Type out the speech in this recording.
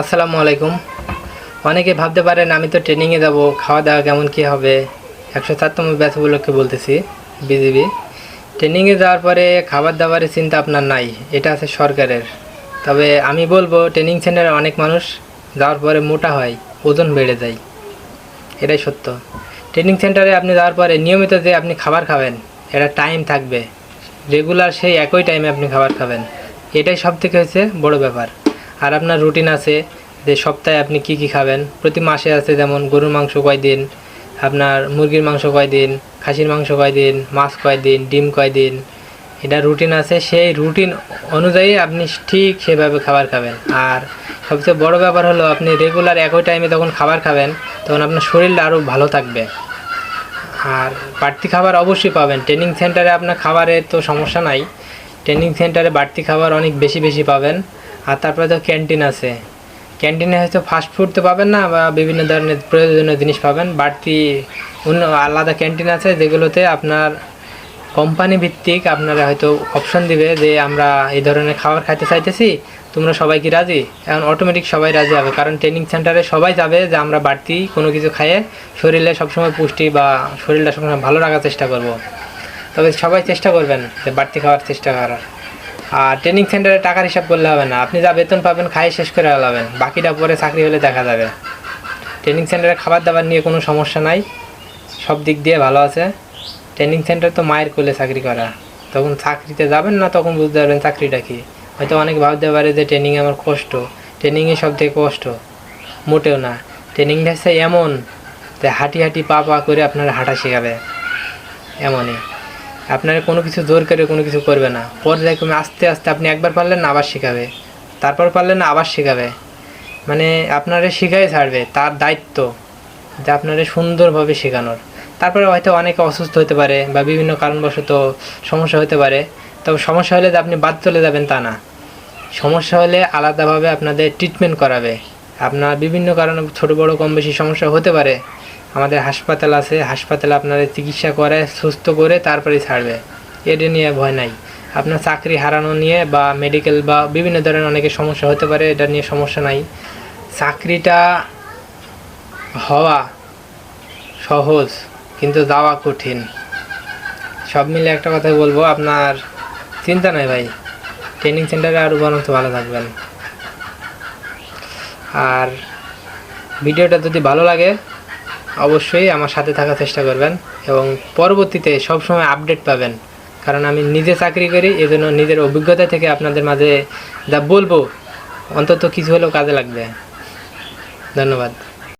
আসসালামু আলাইকুম। অনেকে ভাবতে পারেন আমি তো ট্রেনিংয়ে যাব, খাওয়া দাওয়া কেমন কী হবে? একশো চারতম ব্যাচ উপলক্ষে বলতেছি বিজিবি ট্রেনিংয়ে যাওয়ার পরে খাবার দাবারের চিন্তা আপনার নাই, এটা আছে সরকারের। তবে আমি বলব ট্রেনিং সেন্টারে অনেক মানুষ যাওয়ার পরে মোটা হয়, ওজন বেড়ে যায়। এটাই সত্য। ট্রেনিং সেন্টারে আপনি যাওয়ার পরে নিয়মিত যে আপনি খাবার খাবেন, এটা টাইম থাকবে। রেগুলার সেই একই টাইমে আপনি খাবার খাবেন। এটাই সব থেকে হচ্ছে বড় ব্যাপার। আর আপনার রুটিন আছে যে সপ্তাহে আপনি কি কি খাবেন? প্রতি মাসে আছে যেমন গরুর মাংস কয় দিন আপনার মুরগির মাংস কয় দিন খাসির মাংস কয় দিন মাছ কয় দিন ডিম কয় দিন এটা রুটিন আছে। সেই রুটিন অনুযায়ী আপনি ঠিক সেভাবে খাবার খাবেন। আর সবচেয়ে বড় ব্যাপার হলো আপনি রেগুলার একই টাইমে যখন খাবার খাবেন, তখন আপনার শরীরটা আরও ভালো থাকবে। আর বাড়তি খাবার অবশ্যই পাবেন। ট্রেনিং সেন্টারে আপনার খাবারের তো সমস্যা নাই। ট্রেনিং সেন্টারে বাড়তি খাবার অনেক বেশি বেশি পাবেন। আর তারপরে তো ক্যান্টিন আছে। ক্যান্টিনে হয়তো ফাস্ট ফুড তো পাবেন না বা বিভিন্ন ধরনের প্রয়োজনীয় জিনিস পাবেন, বাড়তি অন্য আলাদা ক্যান্টিন আছে যেগুলোতে আপনার কোম্পানি ভিত্তিক আপনারা হয়তো অপশন দিবে যে আমরা এই ধরনের খাবার খাইতে চাইতেছি, তোমরা সবাই কি রাজি? এখন অটোমেটিক সবাই রাজি হবে, কারণ ট্রেনিং সেন্টারে সবাই যাবে যে আমরা বাড়তি কোনো কিছু খাইয়ে শরীরে সবসময় পুষ্টি বা শরীরটা সবসময় ভালো রাখার চেষ্টা করব। তবে সবাই চেষ্টা করবেন যে বাড়তি খাওয়ার চেষ্টা করার। আর ট্রেনিং সেন্টারে টাকার হিসাব করলে হবে না। আপনি যা বেতন পাবেন খাই শেষ করে ফেলাবেন বাকিটা পরে চাকরি হলে দেখা যাবে। ট্রেনিং সেন্টারে খাবার দাবার নিয়ে কোনো সমস্যা নাই। সব দিক দিয়ে ভালো আছে। ট্রেনিং সেন্টার তো মায়ের কোলে চাকরি করা। তখন চাকরিতে যাবেন না, তখন বুঝতে পারবেন চাকরিটা কি। হয়তো অনেক ভাবতে পারে যে ট্রেনিং আমার কষ্ট। ট্রেনিংয়ে সব থেকে কষ্ট। মোটেও না। ট্রেনিংটা হচ্ছে এমন যে হাঁটি হাঁটি পা পা করে আপনারা হাঁটা শেখাবে। এমনই। আপনার কোনো কিছু জোর করে কোনো কিছু করবে না। পর্যায়ক্রমে আস্তে আস্তে আপনি একবার পারলেন না, আবার শেখাবে। তারপর পারলেন না, আবার শেখাবে। মানে আপনারে শিখাই ছাড়বে, তার দায়িত্ব যে আপনারে সুন্দরভাবে শেখানোর। তারপরে হয়তো অনেকে অসুস্থ হতে পারে বা বিভিন্ন কারণবশত সমস্যা হতে পারে। তবে সমস্যা হলে যে আপনি বাদ চলে যাবেন তা না। সমস্যা হলে আলাদাভাবে আপনাদের ট্রিটমেন্ট করাবে। আপনার বিভিন্ন কারণে ছোট বড় কম বেশি সমস্যা হতে পারে। আমাদের হাসপাতাল আছে, হাসপাতালে আপনাদের চিকিৎসা করে, সুস্থ করে তারপরে ছাড়বে। এটা নিয়ে ভয় নাই। আপনার চাকরি হারানো নিয়ে বা মেডিকেল বা বিভিন্ন ধরনের অনেকের সমস্যা হতে পারে, এটা নিয়ে সমস্যা নাই। চাকরিটা হওয়া সহজ, কিন্তু যাওয়া কঠিন। সব মিলে একটা কথা বলব, আপনার চিন্তা নাই ভাই। ট্রেনিং সেন্টারে আরও বরঞ্চ ভালো থাকবেন। আর ভিডিওটা যদি ভালো লাগে অবশ্যই আমার সাথে থাকার চেষ্টা করবেন এবং পরবর্তীতে সবসময় আপডেট পাবেন। কারণ আমি নিজে চাকরি করি, এজন্য নিজের অভিজ্ঞতা থেকে আপনাদের মাঝে যা বলব, অন্তত কিছু হলেও কাজে লাগবে। ধন্যবাদ।